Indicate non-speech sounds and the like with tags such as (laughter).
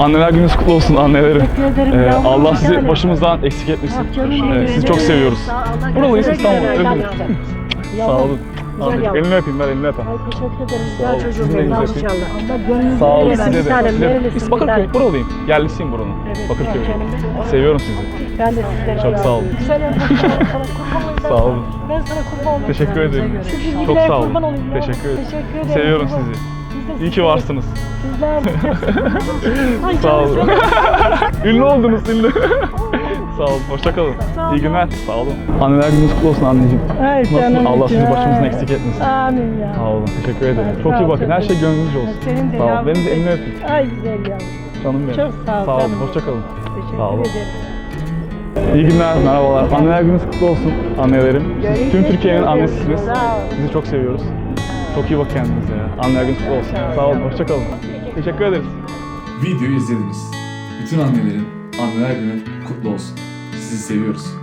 Anneler gününüz kutlu olsun annelerim. Teşekkür ederim Ee, Allah sizi başımızdan eksik etmesin. Ee, sizi çok seviyoruz. Buralıyız İstanbul. Öyle mi? Sağ olun. Güzel yavrum. elini öpeyim ver elini öpeyim. Ay teşekkür ederim. Güzel çocuğum benim maşallah. Allah gönlünüzü Sağ olun size de. Biz Bakırköy buralıyım. Yerlisiyim buranın. Evet, Bakırköy. Seviyorum sizi. Ben de sizleri Çok sağ olun. Güzel. Sağ olun. Ben sana kurban olayım. Teşekkür ederim. Çok sağ olun. Teşekkür ederim. Teşekkür ederim. Seviyorum sizi. İyi ki varsınız. Sizler. (laughs) Sağ olun. (laughs) ünlü oldunuz ünlü. (laughs) Sağ olun. Hoşça kalın. Sağ İyi günler. Sağ olun. Anneler gününüz kutlu olsun anneciğim. Ay Nasılsın? canım Allah sizi içim, başımızdan ay. eksik etmesin. Amin ya. Sağ olun. Teşekkür ederim. Ay, Çok sağ iyi ol, bakın. çok Her şey iyi. gönlünüzce olsun. Senin de Sağ olun. yavrum. Benim de elini öpün. Ay güzel yavrum. Canım benim. Çok sağ ol, Sağ olun. canım. Hoşça kalın. Teşekkür Sağ olun. ederim. İyi günler, merhabalar. Anneler gününüz kutlu olsun annelerim. Siz tüm Türkiye'nin annesisiniz. Sağ. Sizi çok seviyoruz. Çok iyi bak kendinize ya. Anneler gününüz kutlu olsun. Sağ olun, hoşça kalın. Teşekkür ederiz. Videoyu izlediniz. Bütün annelerin anneler günü kutlu olsun. Sizi seviyoruz.